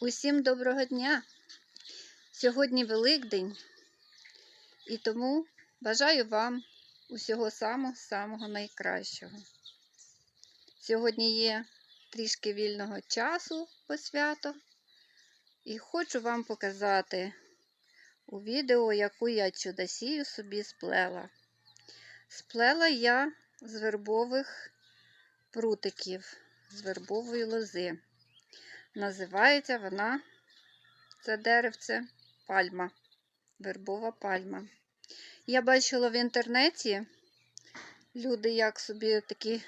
Усім доброго дня! Сьогодні Великдень, і тому бажаю вам усього самого-самого найкращого. Сьогодні є трішки вільного часу по свято, і хочу вам показати у відео, яку я чудосію собі сплела. Сплела я з вербових прутиків, з вербової лози. Називається вона, це деревце, пальма, вербова пальма. Я бачила в інтернеті люди, як собі такі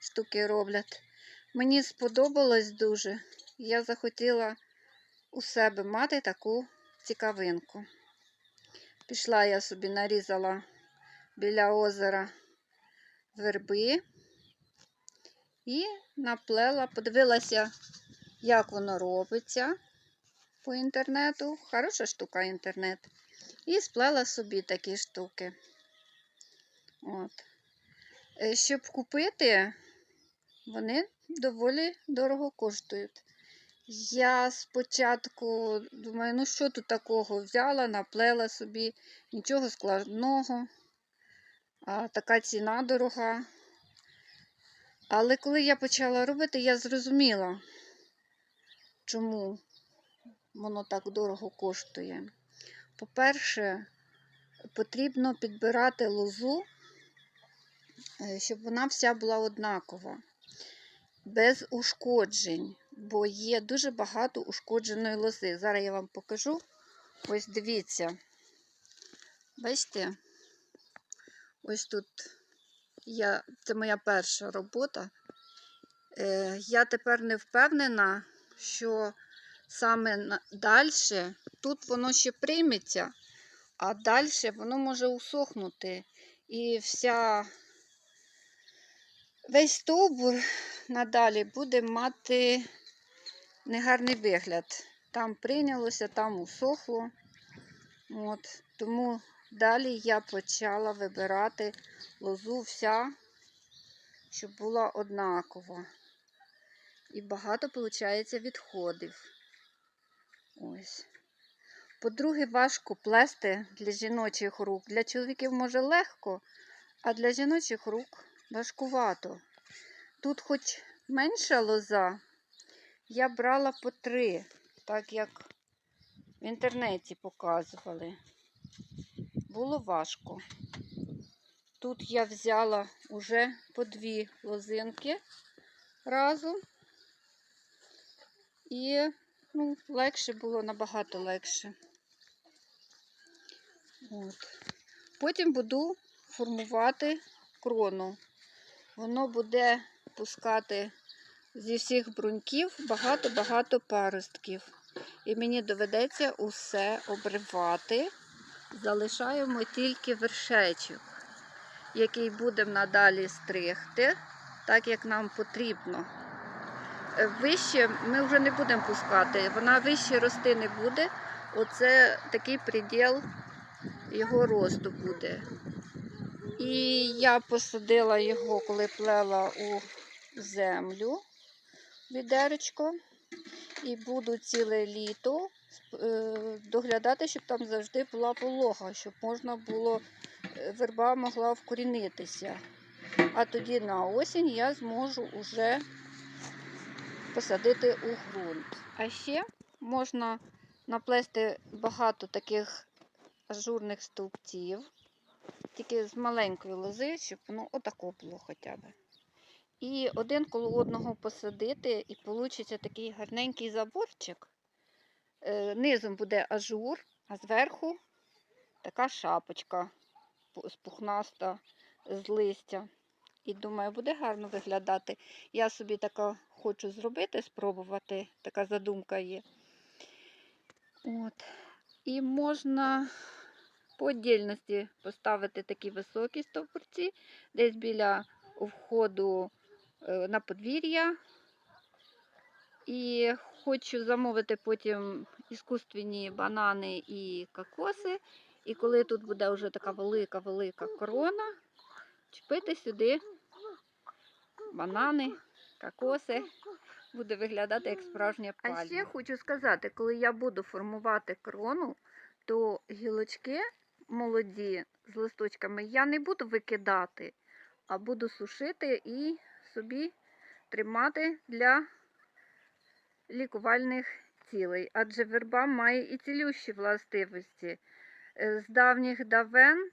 штуки роблять. Мені сподобалось дуже. Я захотіла у себе мати таку цікавинку. Пішла я собі нарізала біля озера верби і наплела, подивилася як воно робиться по інтернету. Хороша штука інтернет. І сплела собі такі штуки. От. Е, Щоб купити, вони доволі дорого коштують. Я спочатку думаю, ну що тут такого? Взяла, наплела собі, нічого складного, а така ціна дорога. Але коли я почала робити, я зрозуміла, чому воно так дорого коштує. По-перше, потрібно підбирати лозу, е, щоб вона вся була однакова, без ушкоджень, бо є дуже багато ушкодженої лози. Зараз я вам покажу. Ось дивіться. Бачите? Ось тут я, це моя перша робота. Е, Я тепер не впевнена, що саме далі тут воно ще прийметься, а далі воно може усохнути. І вся весь стовбур надалі буде мати негарний вигляд. Там прийнялося, там усохло. От, Тому далі я почала вибирати лозу вся, щоб була однакова. І багато, виходить, відходів. По-друге, важко плести для жіночих рук. Для чоловіків може легко, а для жіночих рук важкувато. Тут хоч менша лоза, я брала по три, так як в інтернеті показували. Було важко. Тут я взяла уже по дві лозинки разом. І ну, легше було набагато легше. От. Потім буду формувати крону. Воно буде пускати зі всіх бруньків багато-багато паростків. І мені доведеться усе обривати. Залишаємо тільки вершечок, який будемо надалі стригти, так як нам потрібно. Вище ми вже не будемо пускати, вона вище рости не буде. Оце такий приділ його росту буде. І я посадила його, коли плела у землю відеречко. І буду ціле літо доглядати, щоб там завжди була волога, щоб можна було, верба могла вкорінитися. А тоді на осінь я зможу вже посадити у ґрунт. А ще можна наплести багато таких ажурних стовпців, тільки з маленької лози, щоб воно отако було хоча б. І один коло одного посадити, і вийде такий гарненький заборчик. Е, низом буде ажур, а зверху така шапочка спухнаста з листя. І думаю, буде гарно виглядати. Я собі така хочу зробити, спробувати, така задумка є. От. І можна по отдільності поставити такі високі стовбурці, десь біля входу на подвір'я. І хочу замовити потім іскусственні банани і кокоси. І коли тут буде вже така велика-велика корона, чіпити сюди банани, кокоси. буде виглядати як справжня А ще хочу сказати, коли я буду формувати крону, то гілочки молоді з листочками я не буду викидати, а буду сушити і собі тримати для лікувальних цілей. Адже верба має і цілющі властивості. Е, З давніх давен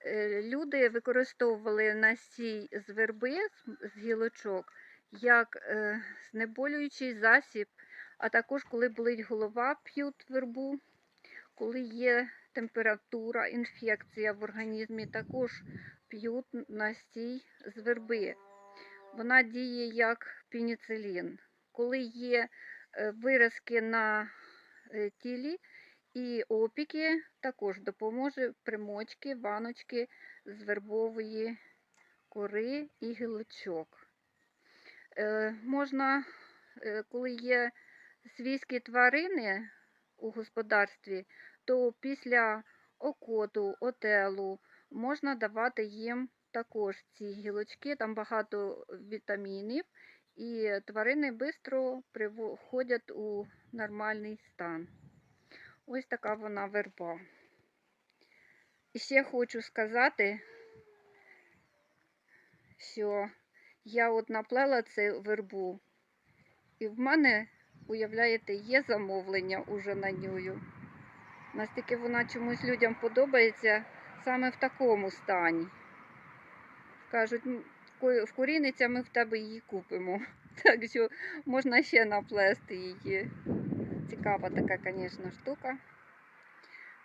е, люди використовували настій з верби, з гілочок, як е, знеболюючий засіб, а також коли болить голова, п'ють вербу, коли є температура, інфекція в організмі, також п'ють настій з верби. Вона діє як пеніцилін. Коли є е, виразки на е, тілі і опіки, також допоможе примочки, ваночки з вербової кори і гілочок. Е, можна, е, коли є свійські тварини у господарстві, то після окоту, отелу можна давати їм також ці гілочки, там багато вітамінів, і тварини швидко входять у нормальний стан. Ось така вона верба. І ще хочу сказати, що я от наплела цю вербу, і в мене, уявляєте, є замовлення уже на нього. Настільки вона чомусь людям подобається саме в такому стані. Кажуть, в коріниця ми в тебе її купимо. Так що можна ще наплести її. Цікава така, звісно, штука.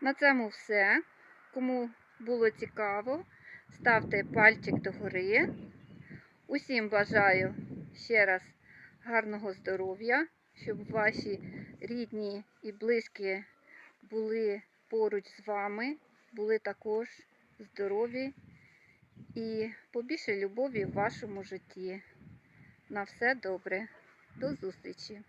На цьому все. Кому було цікаво, ставте пальчик догори. Усім бажаю ще раз гарного здоров'я, щоб ваші рідні і близькі були поруч з вами, були також здорові і побільше любові в вашому житті. На все добре. До зустрічі!